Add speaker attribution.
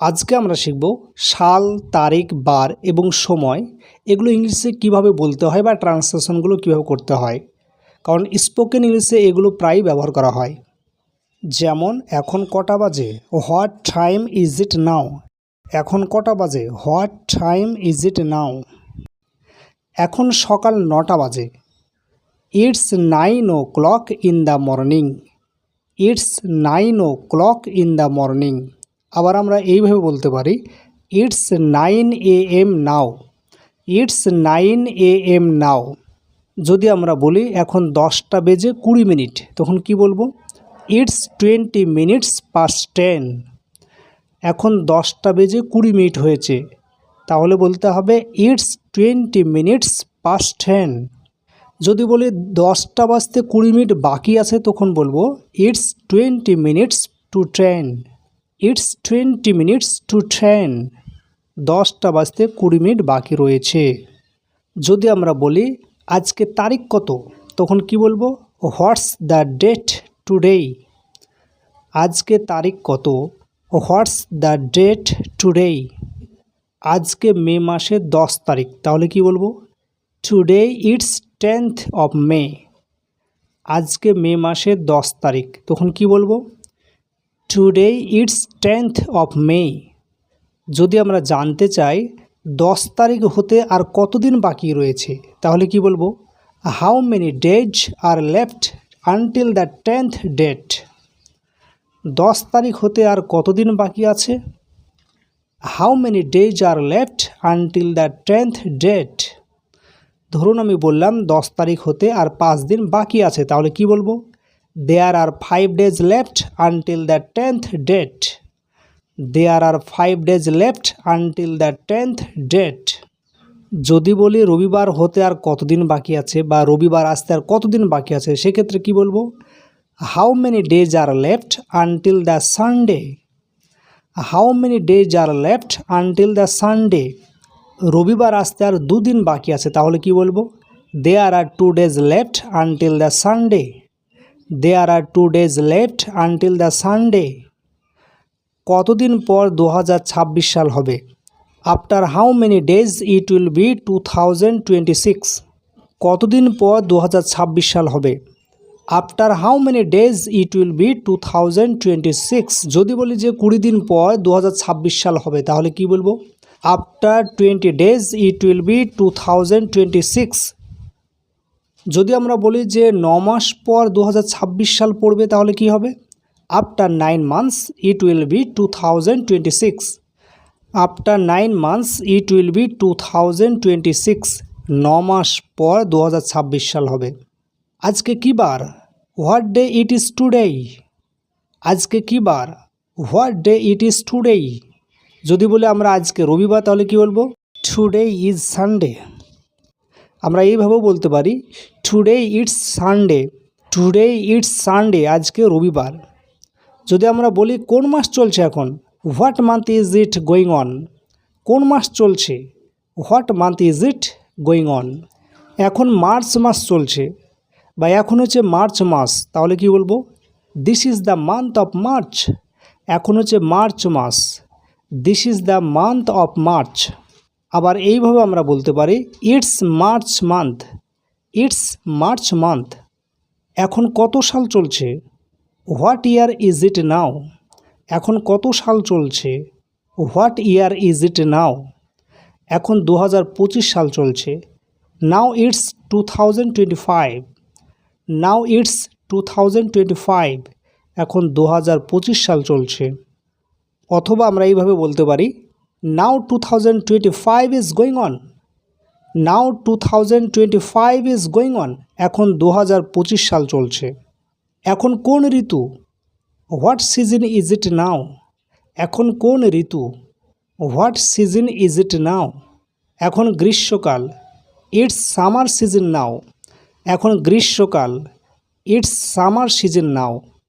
Speaker 1: আজকে আমরা শিখব সাল, তারিখ, বার এবং সময়। এগুলো ইংলিশে কীভাবে বলতে হয় বা ট্রান্সলেশনগুলো কীভাবে করতে হয়? কারণ স্পোকেন ইংলিশে এগুলো প্রায়ই ব্যবহার করা হয়। যেমন, এখন কটা বাজে? What time is it now? এখন কটা বাজে? What time is it now? এখন সকাল নটা বাজে। It's nine o'clock in the morning. It's nine o'clock in the morning. আবার আমরা এইভাবে বলতে পারি it's nine A M now it's nine A M now যদি আমরা বলি, এখন দশটা বেজে কুড়ি মিনিট, তখন কি বলব? It's twenty minutes past ten এখন দশটা বেজে কুড়ি মিনিট হয়েছে, তাহলে বলতে হবে it's twenty minutes past ten যদি বলি, দশটা বাজতে কুড়ি মিনিট বাকি আছে, তখন বলব it's twenty minutes to ten it's twenty minutes to ten দশটা বাজতে কুড়ি মিনিট বাকি রয়েছে। যদি আমরা বলি, আজকে তারিখ কত? তখন কি বলব? হোয়াটস দ্য ডেট টুডে আজকে তারিখ কত? হোয়াটস দ্য ডেট টুডে আজকে মে মাসের দশ তারিখ। তাহলে কি বলব? Today it's tenth of May আজকে মে মাসের দশ তারিখ। তখন কি বলব? Today it's tenth of May যদি আমরা জানতে চাই, দশ তারিখ হতে আর কতদিন বাকি রয়েছে, তাহলে কি বলব? How many days are left until the tenth date দশ তারিখ হতে আর কতদিন বাকি আছে? How many days are left until the tenth date ধরুন আমি বললাম, দশ তারিখ হতে আর পাঁচ দিন বাকি আছে, তাহলে কি বলব? There are five days left until the tenth date there are five days left until the tenth date যদি বলি রবিবার হতে আর কতদিন বাকি আছে বা রবিবার আসতে আর কতদিন বাকি আছে, সেক্ষেত্রে কি বলব? How many days are left until the Sunday how many days are left until the Sunday রবিবার আসতে আর দুদিন বাকি আছে, তাহলে কি বলব? There are two days left until the Sunday there are two days left until the Sunday কতদিন পর দু ছাব্বিশ সাল হবে? After how many days it will be two thousand twenty six কতদিন পর দু ছাব্বিশ সাল হবে? After how many days it will be two thousand twenty six যদি বলি যে কুড়ি দিন পর দু ছাব্বিশ সাল হবে, তাহলে কি বলব? After twenty days it will be two thousand twenty six যদি আমরা বলি যে ন মাস পর দু হাজার ছাব্বিশ সাল পড়বে, তাহলে কি হবে? After nine months it will be two thousand twenty six after nine months it will be two thousand twenty six ন মাস পর দু হাজার ছাব্বিশ সাল হবে। আজকে কী বার? What day it is today আজকে কী বার? What day it is today যদি বলে আমরা আজকে রবিবার, তাহলে কি বলব? টুডে ইজ সানডে আমরা এইভাবেও বলতে পারি today it's Sunday today it's Sunday আজকে রবিবার। যদি আমরা বলি, কোন মাস চলছে এখন? What month is it going on কোন মাস চলছে? What month is it going on এখন মার্চ মাস চলছে বা এখন হচ্ছে মার্চ মাস, তাহলে কি বলব? This is the month of March এখন হচ্ছে March mass. This is the month of March আবার এইভাবে আমরা বলতে পারি it's March month it's March month এখন কত সাল চলছে? What year is it now এখন কত সাল চলছে? What year is it now এখন দু হাজার পঁচিশ সাল চলছে। Now it's two thousand twenty five now it's two thousand twenty five এখন দু হাজার পঁচিশ সাল চলছে। অথবা আমরা এইভাবে বলতে পারি twenty five is going on now two thousand twenty five is going on এখন দু হাজার পঁচিশ সাল চলছে। এখন কোন ঋতু? What season is it now এখন কোন ঋতু? What season is it now এখন গ্রীষ্মকাল। ইটস সামার সিজন নাও এখন গ্রীষ্মকাল। It's summer season now